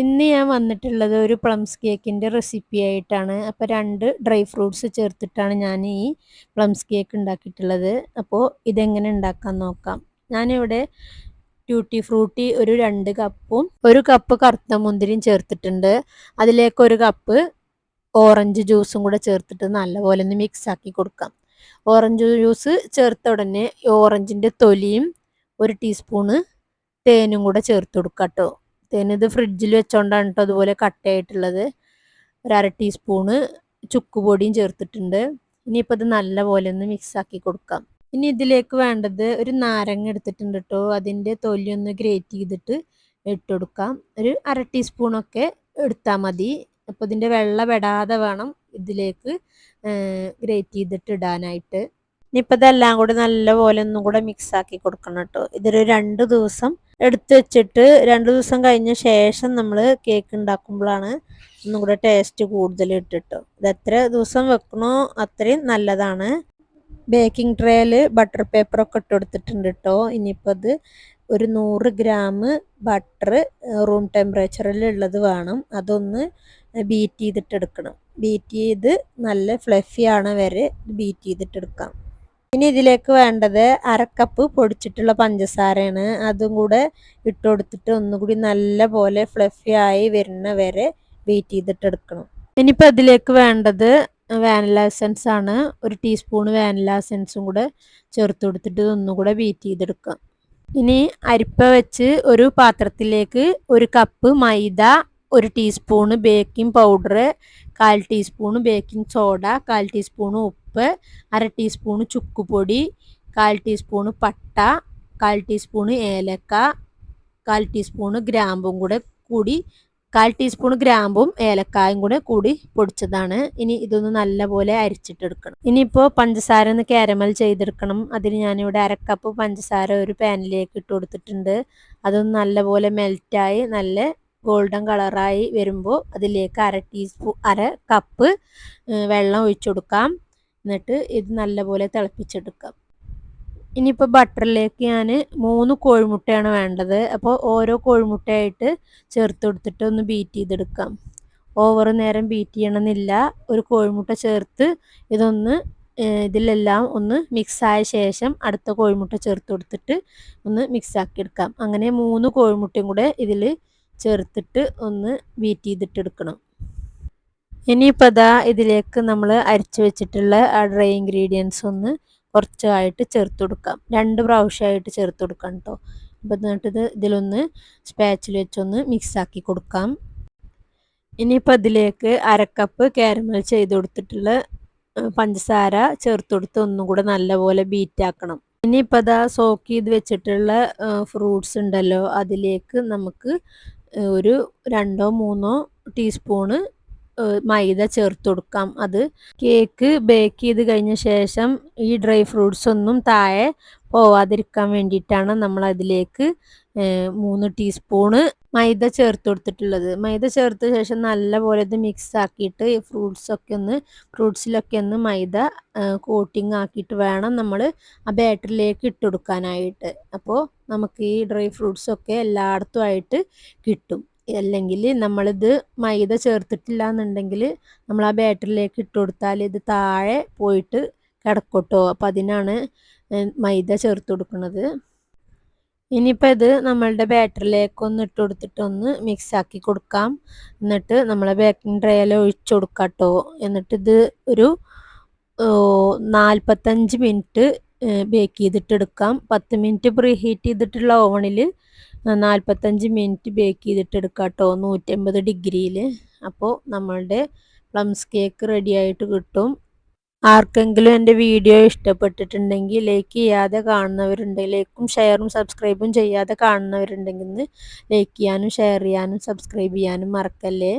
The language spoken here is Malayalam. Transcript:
ഇന്ന് ഞാൻ വന്നിട്ടുള്ളത് ഒരു പ്ലംസ് കേക്കിന്റെ റെസിപ്പി ആയിട്ടാണ്. അപ്പോൾ രണ്ട് ഡ്രൈ ഫ്രൂട്ട്സ് ചേർത്തിട്ടാണ് ഞാൻ ഈ പ്ലംസ് കേക്ക് ഉണ്ടാക്കിയിട്ടുള്ളത്. അപ്പോൾ ഇതെങ്ങനെ ഉണ്ടാക്കാൻ നോക്കാം. ഞാനിവിടെ ട്യൂട്ടി ഫ്രൂട്ടി ഒരു രണ്ട് കപ്പും ഒരു കപ്പ് കറുത്ത മുന്തിരിയും ചേർത്തിട്ടുണ്ട്. അതിലേക്ക് ഒരു കപ്പ് ഓറഞ്ച് ജ്യൂസും കൂടെ ചേർത്തിട്ട് നല്ലപോലെ ഒന്ന് മിക്സ് ആക്കി കൊടുക്കാം. ഓറഞ്ച് ജ്യൂസ് ചേർത്ത ഉടനെ ഓറഞ്ചിന്റെ തൊലിയും ഒരു ടീസ്പൂണ് തേനും കൂടെ ചേർത്ത് കൊടുക്കാം കേട്ടോ തേനിത് ഫ്രിഡ്ജിൽ വെച്ചോണ്ടാണ് കേട്ടോ അതുപോലെ കട്ടയായിട്ടുള്ളത്. ഒരു അര ടീസ്പൂണ് ചുക്കുപൊടിയും ചേർത്തിട്ടുണ്ട്. ഇനിയിപ്പോൾ ഇത് നല്ലപോലെ ഒന്ന് മിക്സാക്കി കൊടുക്കാം. ഇനി ഇതിലേക്ക് വേണ്ടത് ഒരു നാരങ്ങ എടുത്തിട്ടുണ്ട് കേട്ടോ അതിന്റെ തൊലി ഒന്ന് ഗ്രേറ്റ് ചെയ്തിട്ട് ഇട്ട് കൊടുക്കാം. ഒരു അര ടീസ്പൂണൊക്കെ എടുത്താൽ മതി. അപ്പോൾ ഇതിന്റെ വെള്ള പെടാതെ വേണം ഇതിലേക്ക് ഗ്രേറ്റ് ചെയ്തിട്ട് ഇടാനായിട്ട്. ഇനിയിപ്പോൾ ഇതെല്ലാം കൂടി നല്ലപോലെ ഒന്നും കൂടെ മിക്സാക്കി കൊടുക്കണം കേട്ടോ ഇതൊരു രണ്ട് ദിവസം എടുത്തു വെച്ചിട്ട് രണ്ട് ദിവസം കഴിഞ്ഞ ശേഷം നമ്മൾ കേക്ക് ഉണ്ടാക്കുമ്പോഴാണ് ഒന്നും കൂടെ ടേസ്റ്റ് കൂടുതൽ ഇട്ടിട്ടോ. ഇത് എത്ര ദിവസം വെക്കണോ അത്രയും നല്ലതാണ്. ബേക്കിംഗ് ട്രേയിൽ ബട്ടർ പേപ്പറൊക്കെ ഇട്ട് കൊടുത്തിട്ടുണ്ട് കേട്ടോ ഇനിയിപ്പോൾ അത് ഒരു നൂറ് ഗ്രാം ബട്ടർ റൂം ടെമ്പറേച്ചറിൽ ഉള്ളത് വേണം. അതൊന്ന് ബീറ്റ് ചെയ്തിട്ടെടുക്കണം ബീറ്റ് ചെയ്ത് നല്ല ഫ്ലഫി ആണ് വരെ ബീറ്റ് ചെയ്തിട്ട് എടുക്കാം. ഇനി ഇതിലേക്ക് വേണ്ടത് അരക്കപ്പ് പൊടിച്ചിട്ടുള്ള പഞ്ചസാരയാണ്. അതും കൂടെ ഇട്ട് കൊടുത്തിട്ട് ഒന്നുകൂടി നല്ല പോലെ ഫ്ലഫി ആയി വരുന്ന വരെ ബീറ്റ് ചെയ്തിട്ട് എടുക്കണം. ഇനിയിപ്പോൾ അതിലേക്ക് വേണ്ടത് വാനില എസൻസ് ആണ്. ഒരു ടീസ്പൂൺ വാനില എസൻസും കൂടെ ചേർത്ത് കൊടുത്തിട്ട് ഒന്നുകൂടെ ബീറ്റ് ചെയ്തെടുക്കാം ഇനി അരിപ്പ വെച്ച് ഒരു പാത്രത്തിലേക്ക് ഒരു കപ്പ് മൈദ ഒരു ടീസ്പൂണ് ബേക്കിംഗ് പൗഡർ കാൽ ടീസ്പൂണ് ബേക്കിംഗ് സോഡ കാൽ ടീസ്പൂണ് ഉപ്പ് അര ടീസ്പൂണ് ചുക്കുപൊടി കാൽ ടീസ്പൂണ് പട്ട കാൽ ടീസ്പൂണ് ഏലക്ക കാൽ ടീസ്പൂണ് ഗ്രാമ്പും കൂടെ കൂടി കാൽ ടീസ്പൂൺ ഗ്രാമ്പും ഏലക്കായും കൂടെ കൂടി പൊടിച്ചതാണ്. ഇനി ഇതൊന്ന് നല്ലപോലെ അരിച്ചിട്ടെടുക്കണം. ഇനിയിപ്പോൾ പഞ്ചസാര ഒന്ന് കാരമൽ ചെയ്തെടുക്കണം. അതിന് ഞാനിവിടെ അരക്കപ്പ് പഞ്ചസാര ഒരു പാനിലേക്ക് ഇട്ട് കൊടുത്തിട്ടുണ്ട്. അതൊന്ന് നല്ലപോലെ മെൽറ്റായി നല്ല ഗോൾഡൻ കളറായി വരുമ്പോൾ അതിലേക്ക് അര ടീസ്പൂൺ അര കപ്പ് വെള്ളം ഒഴിച്ചു കൊടുക്കാം. എന്നിട്ട് ഇത് നല്ലപോലെ തിളപ്പിച്ചെടുക്കാം. ഇനിയിപ്പോൾ ബട്ടറിലേക്ക് ഞാൻ മൂന്ന് കോഴിമുട്ടയാണ് വേണ്ടത്. അപ്പോൾ ഓരോ കോഴിമുട്ടയായിട്ട് ചേർത്ത് കൊടുത്തിട്ട് ഒന്ന് ബീറ്റ് ചെയ്തെടുക്കാം. ഓവർ നേരം ബീറ്റ് ചെയ്യണമെന്നില്ല. ഒരു കോഴിമുട്ട ചേർത്ത് ഇതൊന്ന് ഇതിലെല്ലാം ഒന്ന് മിക്സായ ശേഷം അടുത്ത കോഴിമുട്ട ചേർത്ത് കൊടുത്തിട്ട് ഒന്ന് മിക്സാക്കി എടുക്കാം അങ്ങനെ മൂന്ന് കോഴിമുട്ടയും കൂടെ ഇതിൽ ചേർത്തിട്ട് ഒന്ന് ബീറ്റ് ചെയ്തിട്ട് എടുക്കണം ഇനിയിപ്പോൾ അതാ ഇതിലേക്ക് നമ്മൾ അരച്ച് വെച്ചിട്ടുള്ള ആ ഡ്രൈ ഇൻഗ്രീഡിയൻസ് ഒന്ന് കുറച്ചായിട്ട് ചേർത്ത് കൊടുക്കാം. രണ്ട് പ്രാവശ്യമായിട്ട് ചേർത്ത് കൊടുക്കാം കേട്ടോ അപ്പോൾ എന്നിട്ട് ഇത് ഇതിലൊന്ന് സ്പാച്ചിൽ വെച്ചൊന്ന് മിക്സാക്കി കൊടുക്കാം. ഇനിയിപ്പോൾ അതിലേക്ക് അരക്കപ്പ് കാരമൽ ചെയ്ത് കൊടുത്തിട്ടുള്ള പഞ്ചസാര ചേർത്ത് കൊടുത്ത് ഒന്നും കൂടെ നല്ലപോലെ ബീറ്റാക്കണം ഇനിയിപ്പോൾ അതാ സോക്ക് ചെയ്ത് വെച്ചിട്ടുള്ള ഫ്രൂട്ട്സ് ഉണ്ടല്ലോ അതിലേക്ക് നമുക്ക് ഒരു രണ്ടോ മൂന്നോ ടീസ്പൂണ് മൈദ ചേർത്ത് കൊടുക്കാം. അത് കേക്ക് ബേക്ക് ചെയ്ത് കഴിഞ്ഞ ശേഷം ഈ ഡ്രൈ ഫ്രൂട്ട്സ് ഒന്നും താഴെ പോവാതിരിക്കാൻ വേണ്ടിയിട്ടാണ് നമ്മൾ അതിലേക്ക് മൂന്ന് ടീസ്പൂണ് മൈദ ചേർത്ത് കൊടുത്തിട്ടുള്ളത്. മൈദ ചേർത്ത ശേഷം നല്ലപോലെ ഇത് മിക്സ് ആക്കിയിട്ട് ഫ്രൂട്ട്സൊക്കെ ഒന്ന് ഫ്രൂട്ട്സിലൊക്കെ ഒന്ന് മൈദ കോട്ടിങ് ആക്കിയിട്ട് വേണം നമ്മൾ ആ ബാറ്ററിലേക്ക് ഇട്ട് കൊടുക്കാനായിട്ട്. അപ്പോൾ നമുക്ക് ഈ ഡ്രൈ ഫ്രൂട്ട്സൊക്കെ എല്ലായിടത്തും ആയിട്ട് കിട്ടും. അല്ലെങ്കിൽ നമ്മളിത് മൈദ ചേർത്തിട്ടില്ല എന്നുണ്ടെങ്കിൽ നമ്മൾ ആ ബാറ്ററിലേക്ക് ഇട്ട് കൊടുത്താൽ ഇത് താഴെ പോയിട്ട് കിടക്കട്ടോ. അപ്പോൾ അതിനാണ് മൈദ ചേർത്ത് കൊടുക്കുന്നത്. ഇനിയിപ്പോൾ ഇത് നമ്മളുടെ ബാറ്ററിലേക്ക് ഒന്ന് ഇട്ട് കൊടുത്തിട്ട് ഒന്ന് മിക്സ് ആക്കി കൊടുക്കാം. എന്നിട്ട് നമ്മളെ ബേക്കിംഗ് ട്രേയിൽ ഒഴിച്ചു കൊടുക്കാട്ടോ. എന്നിട്ട് ഇത് ഒരു നാൽപ്പത്തഞ്ച് മിനിറ്റ് ബേക്ക് ചെയ്തിട്ട് എടുക്കാം. പത്ത് മിനിറ്റ് പ്രീഹീറ്റ് ചെയ്തിട്ടുള്ള ഓവണിൽ നാൽപ്പത്തഞ്ച് മിനിറ്റ് ബേക്ക് ചെയ്തിട്ട് എടുക്കാം കേട്ടോ നൂറ്റമ്പത് ഡിഗ്രിയിൽ അപ്പോൾ നമ്മളുടെ പ്ലംസ് കേക്ക് റെഡി ആയിട്ട് കിട്ടും. ആർക്കെങ്കിലും എന്റെ വീഡിയോ ഇഷ്ടപ്പെട്ടിട്ടുണ്ടെങ്കിൽ ലൈക്ക് ചെയ്യാതെ കാണുന്നവരുണ്ടെങ്കിൽ ലൈക്കും ഷെയറും സബ്സ്ക്രൈബും ചെയ്യാതെ കാണുന്നവരുണ്ടെങ്കിൽ ലൈക്ക് ചെയ്യാനും ഷെയർ ചെയ്യാനും സബ്സ്ക്രൈബ് ചെയ്യാനും മറക്കല്ലേ.